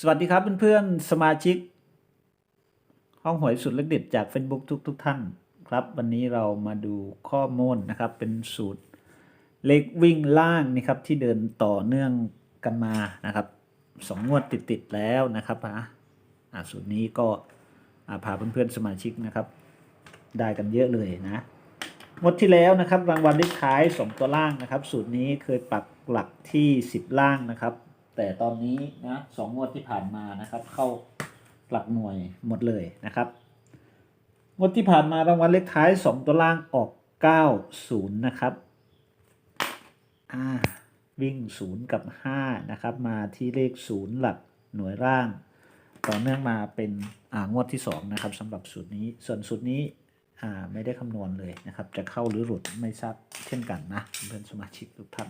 สวัสดีครับเพื่อนๆสมาชิก ห้องหวยสุดเล็กเด็ดจาก Facebook ทุกทุกๆท่านครับ วันนี้เรามาดูข้อมูลนะครับ เป็นสูตรเลขวิ่งล่างนี่ครับที่เดินต่อเนื่องกันมานะครับสองงวดติดๆแล้วนะครับนะอ่าสูตรนี้ก็อ่าพาเพื่อนๆสมาชิกนะครับ ได้กันเยอะเลยนะงวดที่แล้วนะครับ รางวัลเลขท้ายสองตัวล่างนะครับ สูตรนี้เคยปักหลักที่ 10 ล่างนะครับ แต่ตอนนี้นะสองงวดที่ผ่านมานะครับ เข้าหลักหน่วยหมดเลยนะครับงวดที่ผ่านมารางวัลเลขท้ายสองตัวล่างออก 90 นะครับอ่าวิ่ง 0 กับ 5 นะครับ มาที่เลข 0 หลักหน่วยร่าง ต่อเนื่องมาเป็นอ่างวดที่ 2 นะครับสำหรับสูตรนี้ส่วนสูตรนี้อ่าไม่ได้คำนวณเลยนะครับ จะเข้าหรือหลุดไม่ทราบเช่นกันนะเพื่อนสมาชิกทุกท่าน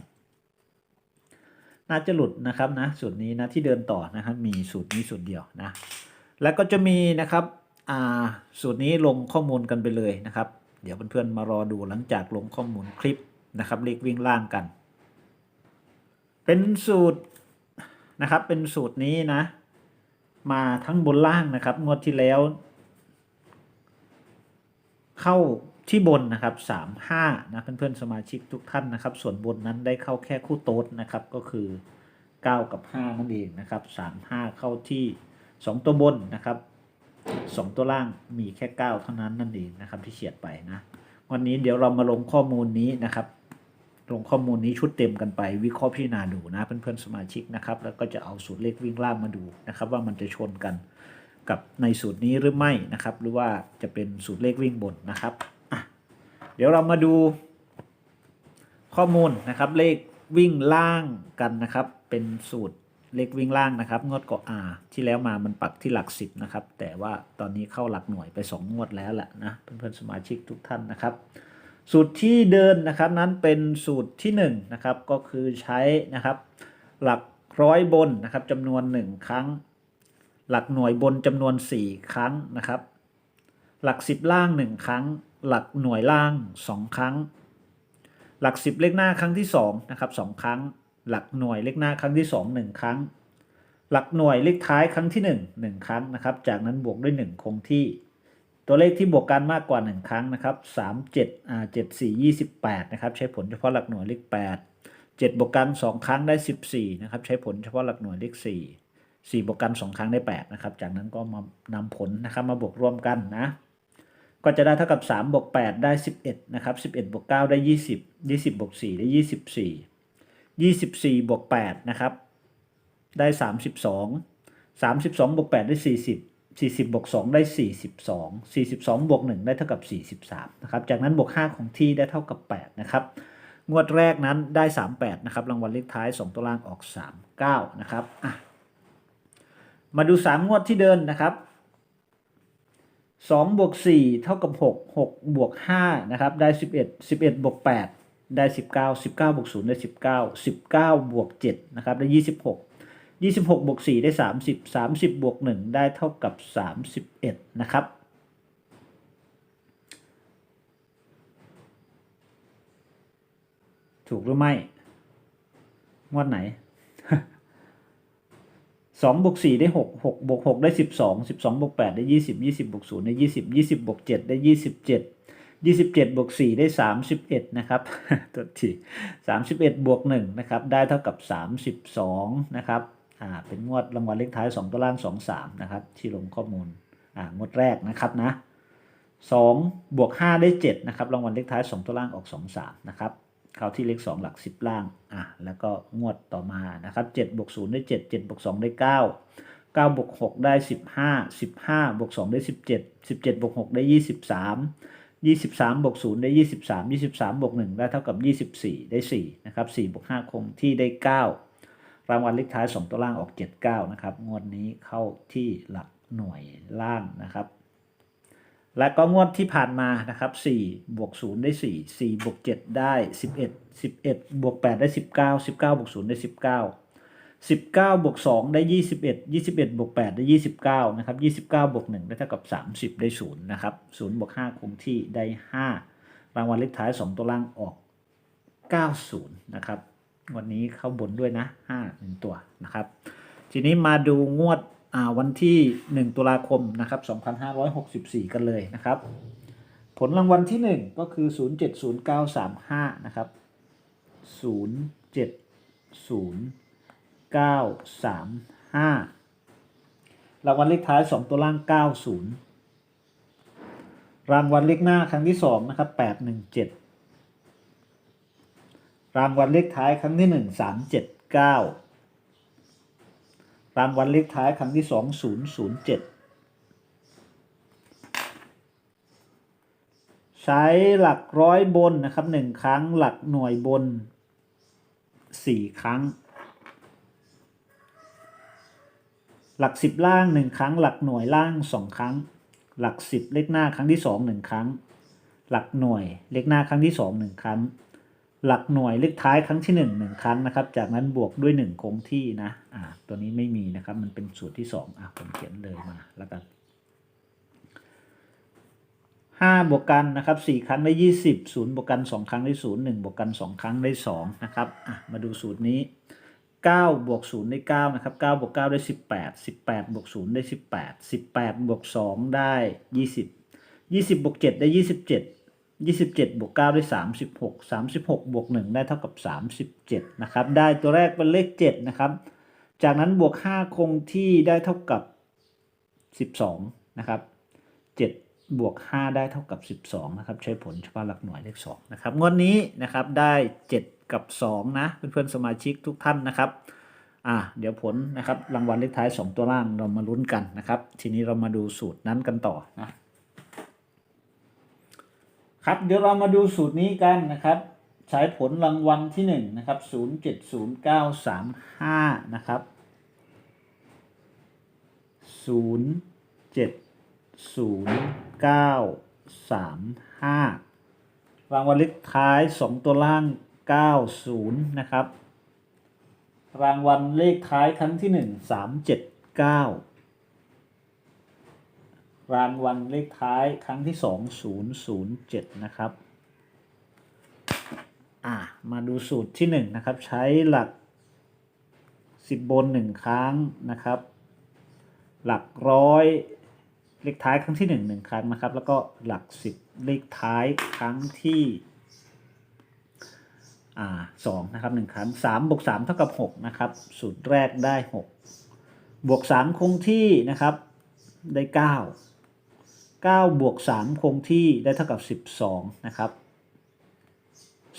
น่าจะหลุดนะครับนะสูตรนี้นะที่เดินต่อนะครับมีสูตรนี้สูตรเดียวนะแล้วก็จะมีนะครับอ่าสูตรนี้ลงข้อมูลกันไปเลยนะครับ เดี๋ยวเพื่อนๆมารอดูหลังจากลงข้อมูลคลิปนะครับเลขวิ่งล่างกัน เป็นสูตรนะครับเป็นสูตรนี้นะ มาทั้งบนล่างนะครับงวดที่แล้ว เข้า ที่บนนะครับสามห้านะเพื่อนๆสมาชิกทุกท่านนะครับ ส่วนบนนั้นได้เข้าแค่คู่โต๊ดนะครับก็คือเก้ากับห้านั่นเองนะครับสามห้าเข้าที่สองตัวบนนะครับสองตัวล่างมีแค่เก้าเท่านั้นนั่นเองนะครับที่เฉียดไปนะ วันนี้เดี๋ยวเรามาลงข้อมูลนี้นะครับลงข้อมูลนี้ชุดเต็มกันไปวิเคราะห์พิจารณาดูนะเพื่อนๆสมาชิกนะครับ แล้วก็จะเอาสูตรเลขวิ่งล่างมาดูนะครับ ว่ามันจะชนกันกับในสูตรนี้หรือไม่นะครับ หรือว่าจะเป็นสูตรเลขวิ่งบนนะครับ เดี๋ยวเรามาดูข้อมูลนะครับ เลขวิ่งล่างกันนะครับ เป็นสูตรเลขวิ่งล่างนะครับ งวดก็อาที่แล้วมามันปักที่หลักสิบนะครับ แต่ว่าตอนนี้เข้าหลักหน่วยไปสองงวดแล้วแหละนะเพื่อนๆสมาชิกทุกท่านนะครับ สูตรที่เดินนะครับนั้นเป็นสูตรที่1นงนะครับก็คือใช้นะครับ หลักร้อยบนนะครับจำนวน 1 ครั้ง หลักหน่วยบนจำนวน 4 ครั้งนะครับ หลัก 10 ล่าง 1 ครั้ง หลักหน่วยล่าง 2 ครั้ง หลัก 10 เลขหน้าครั้งที่2นะครับสครั้ง หลักหน่วยเลขหน้าครั้งที่ 2 1 ครั้ง หลักหน่วยเลขท้ายครั้งที่ 1 1 ครั้งนะครับ จากนั้นบวกด้วย 1 คงที่ ตัวเลขที่บวกกันมากกว่า 1 ครั้งนะครับ3 7อ่า7 4 28นะครับใช้ผลเฉพาะหลักหน่วยเลข 8 7 บวกกัน 2 ครั้งได้ 14นะครับใช้ผลเฉพาะหลักหน่วยเลข 4 4 บวกกัน 2 ครั้งได้ 8 นะครับ จากนั้นก็มานำผลนะครับมาบวกรวมกันนะ ก็จะได้เท่ากับ3บวก8ได้ 11 นะครับ 11บวก9ได้ 20 20บวก4ได้ 24 24บวก8นะครับ ได้ 32 32บวก8ได้ 40 40บวก2ได้ 42 42บวก1ได้เท่ากับ 43นะครับ จากนั้นบวก5ของที่ได้เท่ากับ 8 นะครับ งวดแรกนั้นได้ 38 นะครับ รางวัลเลขท้าย 2 ตัวล่างออก 39 นะครับ มาดู 3 งวดที่เดินนะครับ 2บวก4เท่ากับ 6 6บวก5นะครับได้ 11 11บวก8ได้ 19 19บวก0ได้ 19 19บวก7นะครับได้ 26 26บวก4ได้ 30 30บวก1ได้เท่ากับ 31 นะครับถูกหรือไม่ งวดไหน สองบวกสี่ได้หกหกบวกหกได้สิบสองสิบสองบวกแปดได้ยี่สิบยี่สิบบวกศูนย์ได้ยี่สิบยี่สิบบวกเจ็ดได้ยี่สิบเจ็ดยี่สิบเจ็ดบวกสี่ได้สามสิบเอ็ดนะครับตัวที่สามสิบเอ็ดบวกหนึ่งนะครับ ได้เท่ากับสามสิบสองนะครับ อ่า เป็นงวดรางวัลเลขท้ายสองตัวล่างสองสามนะครับ ที่ลงข้อมูล อ่า งวดแรกนะครับนะสองบวกห้าได้เจ็ดนะครับ รางวัลเลขท้ายสองตัวล่างออกสองสามนะครับ เข้าที่เลข 2 หลัก 10 ล่างอะแล้วก็งวดต่อมานะครับ7บวก0ได้ 7 7บวก2ได้ 9 9บวก6ได้ 15 15บวก2ได้ 17 17บวก6ได้ 23 23บวก0ได้ 23 23บวก1ได้เท่ากับ 24 ได้4นะครับ4บวก5คงที่ได้ 9 รางวัลเลขท้าย 2 ตัวล่างออก 79 นะครับ งวดนี้เข้าที่หลักหน่วยล่างนะครับ และก็งวดที่ผ่านมานะครับ4บวก0ได้ 4 4บวก7ได้ 11 11บวก8ได้ 19 19บวก0ได้ 19 19บวก2ได้ 21 21บวก8ได้ 29นะครับ29บวก1ได้เท่ากับ 30 ได้0นะครับ0บวก5คงที่ได้ 5 รางวัลเลขท้าย 2 ตัวล่างออก 90นะครับวันนี้เข้าบนด้วยนะ 5 1 ตัวนะครับ ทีนี้มาดูงวด วันที่ 1 ตุลาคมนะครับ2564 กันเลยนะครับ ผลรางวัลที่ 1 ก็คือ 070935 นะครับ 070935 รางวัลเลขท้าย 2 ตัวล่าง 90 รางวัลเลขหน้าครั้งที่ 2 นะครับ 817 รางวัลเลขท้ายครั้งที่ 1 379 รางวัลเลขท้ายครั้งที่2 007ใช้หลักร้อยบนนะครับหนึ่งครั้งหลักหน่วยบนสี่ครั้ง หลักสิบล่างหนึ่งครั้ง หลักหน่วยล่างสองครั้ง หลักสิบเลขหน้าครั้งที่สองหนึ่งครั้ง หลักหน่วยเลขหน้าครั้งที่สองหนึ่งครั้ง หลักหน่วยเลขท้ายครั้งที่หนึ่งหนึ่งครั้งนะครับ จากนั้นบวกด้วยหนึ่งคงที่นะอ่าตัวนี้ไม่มีนะครับ มันเป็นสูตรที่สองอะผมเขียนเลยมาแล้วกันห้าบวกกันนะครับสี่ครั้งได้ยี่สิบศูนย์บวกกันสองครั้งได้ศูนย์หนึ่งบวกกันสองครั้งได้สองนะครับอะมาดูสูตรนี้เก้าบวกศูนย์ได้เก้านะครับเก้าบวกเก้าได้สิบแปดสิบแปดบวกศูนย์ได้สิบแปดสิบแปดบวกสองได้ยี่สิบยี่สิบบวกเจ็ดได้ยี่สิบเจ็ด ยี่สิบเจ็ดบวกเก้าได้สามสิบหกสามสิบหกบวกหนึ่งได้เท่ากับสามสิบเจ็ดนะครับได้ตัวแรกเป็นเลขเจ็ดนะครับ จากนั้นบวกห้าคงที่ได้เท่ากับสิบสองนะครับเจ็ดบวก5ได้เท่ากับ12นะครับใช้ผลเฉพาะหลักหน่วยเลข2นะครับงวดนี้นะครับได้7กับ2นะเพื่อนๆสมาชิกทุกท่านนะครับอ่าเดี๋ยวผลนะครับรางวัลเลขท้าย 2 ตัวล่างเรามาลุ้นกันนะครับ ทีนี้เรามาดูสูตรนั้นกันต่อนะ ครับเดี๋ยวเรามาดูสูตรนี้กันนะครับ ใช้ผลรางวัลที่1นะครับ070935 นะครับ 070935 รางวัลเลขท้าย 2 ตัวล่าง 90 นะครับ รางวัลเลขท้ายทั้งที่ 1 379 รางวัลเลขท้ายครั้งที่สองศูนย์ศูนย์เจ็ดนะครับ อ่า มาดูสูตรที่หนึ่งนะครับ ใช้หลักสิบบนหนึ่งครั้งนะครับ หลักร้อยเลขท้ายครั้งที่หนึ่งหนึ่งครั้งนะครับ แล้วก็หลักสิบเลขท้ายครั้งที่อ่าสองนะครับหนึ่งครั้งสามบวกสามเท่ากับหกนะครับ สูตรแรกได้หกบวกสามคงที่นะครับได้เก้า เก้าบวกสามคงที่ได้เท่ากับสิบสองนะครับ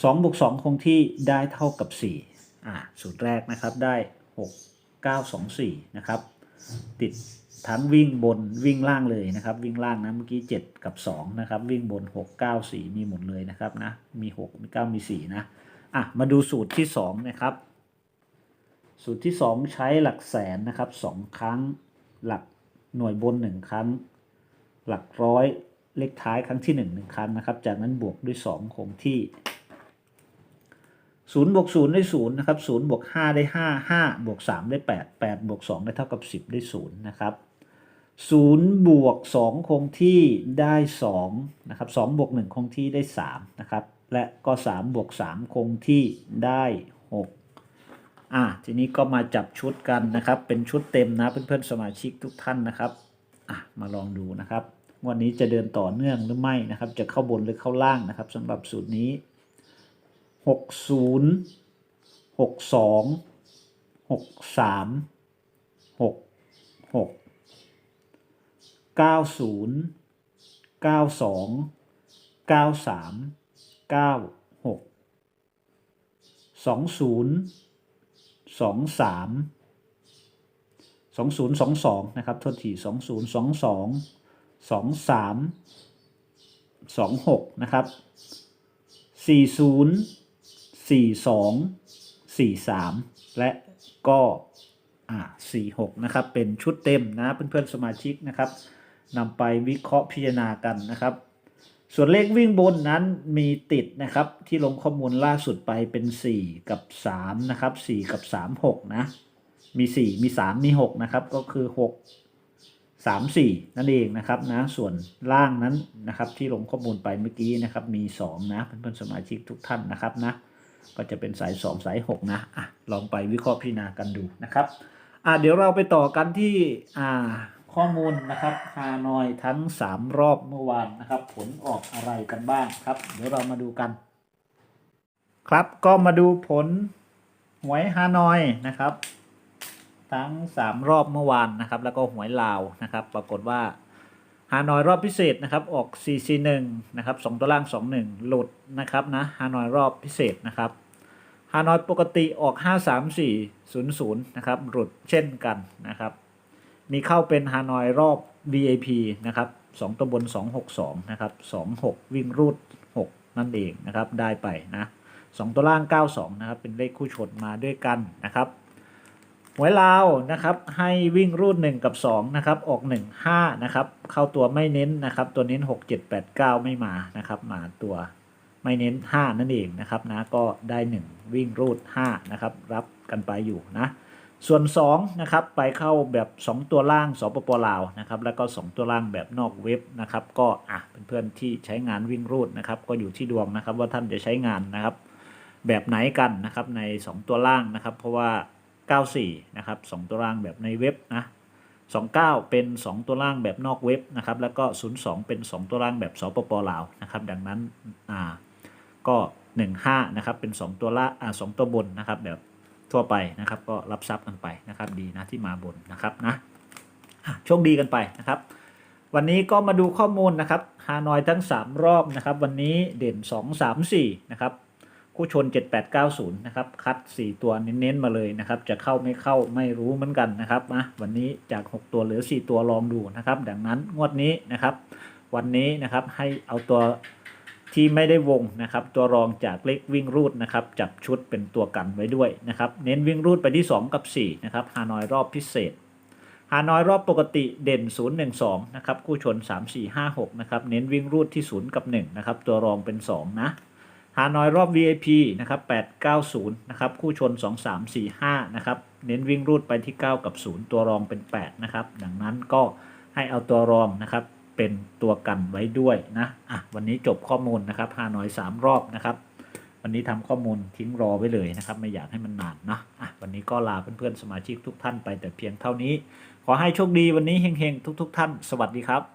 สองบวกสองคงที่ได้เท่ากับสี่อ่าสูตรแรกนะครับได้หกเก้าสองสี่นะครับ ติดทั้งวิ่งบนวิ่งล่างเลยนะครับ วิ่งล่างนะเมื่อกี้ 7 กับ 2 นะครับ วิ่งบน 6 9 4 มีหมดเลยนะครับนะ มี 6 มี 9 มี 4 นะ อะ มาดูสูตรที่ 2 นะครับ สูตรที่ 2 ใช้หลักแสนนะครับ 2 ครั้งหลักหน่วยบน 1 ครั้ง หลักร้อยเลขท้ายครั้งที่1 1ครั้งนะครับ จากนั้นบวกด้วย 2 คงที่ศูนย์บวกศูนย์ได้ศูนย์นะครับศูนย์บวกห้าได้ห้าห้าบวกสามได้แปดแปดบวกสองได้เท่ากับสิบได้ศูนย์นะครับศูนย์บวกสองคงที่ได้สองนะครับสองบวกหนึ่งคงที่ได้สามนะครับและก็สามบวกสามคงที่ได้หกอะทีนี้ก็มาจับชุดกันนะครับ เป็นชุดเต็มนะเพื่อนๆสมาชิกทุกท่านนะครับอะมาลองดูนะครับ วันนี้จะเดินต่อเนื่องหรือไม่นะครับ จะเข้าบนหรือเข้าล่างนะครับสำหรับสูตรนี้หกศูนย์หกสองหกสามหกหกเก้าศูนย์เก้าสองเก้าสามเก้าหกสองศูนย์สองสามสองศูนย์สองสองนะครับโทษทีสองศูนย์ สองสามสองหกนะครับสี่ศูนย์สี่สองสี่สามและก็อ่าสี่หกนะครับเป็นชุดเต็มนะเพื่อนๆสมาชิกนะครับนำไปวิเคราะห์พิจารณากันนะครับ ส่วนเลขวิ่งบนนั้นมีติดนะครับที่ลงข้อมูลล่าสุดไปเป็น 4 กับ3นะครับ4กับ 3 6 นะ มี 4 มี 3 มี 6 นะครับ ก็คือ 6 3 4 นั่นเองนะครับนะส่วนล่างนั้นนะครับที่ลงข้อมูลไปเมื่อกี้นะครับมี 2 นะเพื่อนๆสมาชิกทุกท่านนะครับนะก็จะเป็นสาย 2 สาย 6 นะอะลองไปวิเคราะห์พิจารณากันดูนะครับอะเดี๋ยวเราไปต่อกันที่อ่าข้อมูลนะครับฮานอยทั้ง 3 รอบเมื่อวานนะครับ ผลออกอะไรกันบ้างครับ เดี๋ยวเรามาดูกัน ครับก็มาดูผลหวยฮานอยนะครับ ทั้ง 3 รอบเมื่อวานนะครับ แล้วก็หวยลาวนะครับ ปรากฏว่าฮานอยรอบพิเศษนะครับ ออก 441นะครับ2ตัวล่าง 21 หลุดนะครับนะฮานอยรอบพิเศษนะครับฮานอยปกติออก 53400นะครับ หลุดเช่นกันนะครับ มีเข้าเป็นฮานอยรอบ VIP นะครับ2ตัวบน 262นะครับ26 วิ่งรูด 6 นั่นเองนะครับ ได้ไปนะ2ตัวล่าง 92นะครับ เป็นเลขคู่ชนมาด้วยกันนะครับ หวยลาวนะครับให้วิ่งรูด 1 กับ2นะครับออก 1 5นะครับเข้าตัวไม่เน้นนะครับตัวเน้น 6 7 8 9 ไม่มานะครับมาตัวไม่เน้น 5 นั่นเองนะครับนะก็ได้ 1 วิ่งรูด5นะครับรับกันไปอยู่นะส่วน2นะครับไปเข้าแบบ 2 ตัวล่างสปปลาวนะครับแล้วก็ 2 ตัวล่างแบบนอกเว็บนะครับก็อะเพื่อนๆที่ใช้งานวิ่งรูดนะครับก็อยู่ที่ดวงนะครับว่าท่านจะใช้งานนะครับแบบไหนกันนะครับใน 2 ตัวล่างนะครับ เพราะว่า 94 นะครับ 2 ตัวล่างแบบในเว็บนะ 29 เป็น 2 ตัวล่างแบบนอกเว็บนะครับ แล้วก็ 02 เป็น 2 ตัวล่างแบบสปปลาวนะครับ ดังนั้นอ่าก็ 15 นะครับ เป็น 2 ตัวละอ่า2ตัวบนนะครับ แบบทั่วไปนะครับ ก็รับทรัพย์กันไปนะครับ ดีนะที่มาบนนะครับนะอะโชคดีกันไปนะครับ วันนี้ก็มาดูข้อมูลนะครับฮานอยทั้ง 3 รอบนะครับ วันนี้เด่น 2 3 4 นะครับ คู่ชน 7890 นะครับ คัด 4 ตัวเน้นๆมาเลยนะครับ จะเข้าไม่เข้าไม่รู้เหมือนกันนะครับนะวันนี้จาก 6 ตัวเหลือ 4 ตัวลองดูนะครับ ดังนั้นงวดนี้นะครับ วันนี้นะครับให้เอาตัวที่ไม่ได้วงนะครับ ตัวรองจากเลขวิ่งรูดนะครับ จับชุดเป็นตัวกันไว้ด้วยนะครับ เน้นวิ่งรูดไปที่ 2 กับ 4 นะครับฮานอยรอบพิเศษฮานอยรอบปกติเด่น 012 นะครับ คู่ชน 3 4 5 6 นะครับ เน้นวิ่งรูดที่ 0 กับ 1 นะครับ ตัวรองเป็น 2 นะ ฮานอยรอบ VIP นะครับ890นะครับคู่ชน 2 3 4 5นะครับเน้นวิ่งรูดไปที่ 9 กับ 0 ตัวรองเป็น 8 นะครับ ดังนั้นก็ให้เอาตัวรองนะครับเป็นตัวกันไว้ด้วยนะอะวันนี้จบข้อมูลนะครับฮานอย 3 รอบนะครับวันนี้ทำข้อมูลทิ้งรอไว้เลยนะครับ ไม่อยากให้มันนานนะอะวันนี้ก็ลาเพื่อนๆสมาชิกทุกท่านไปแต่เพียงเท่านี้ ขอให้โชคดีวันนี้เฮงๆทุก ๆ ท่าน สวัสดีครับ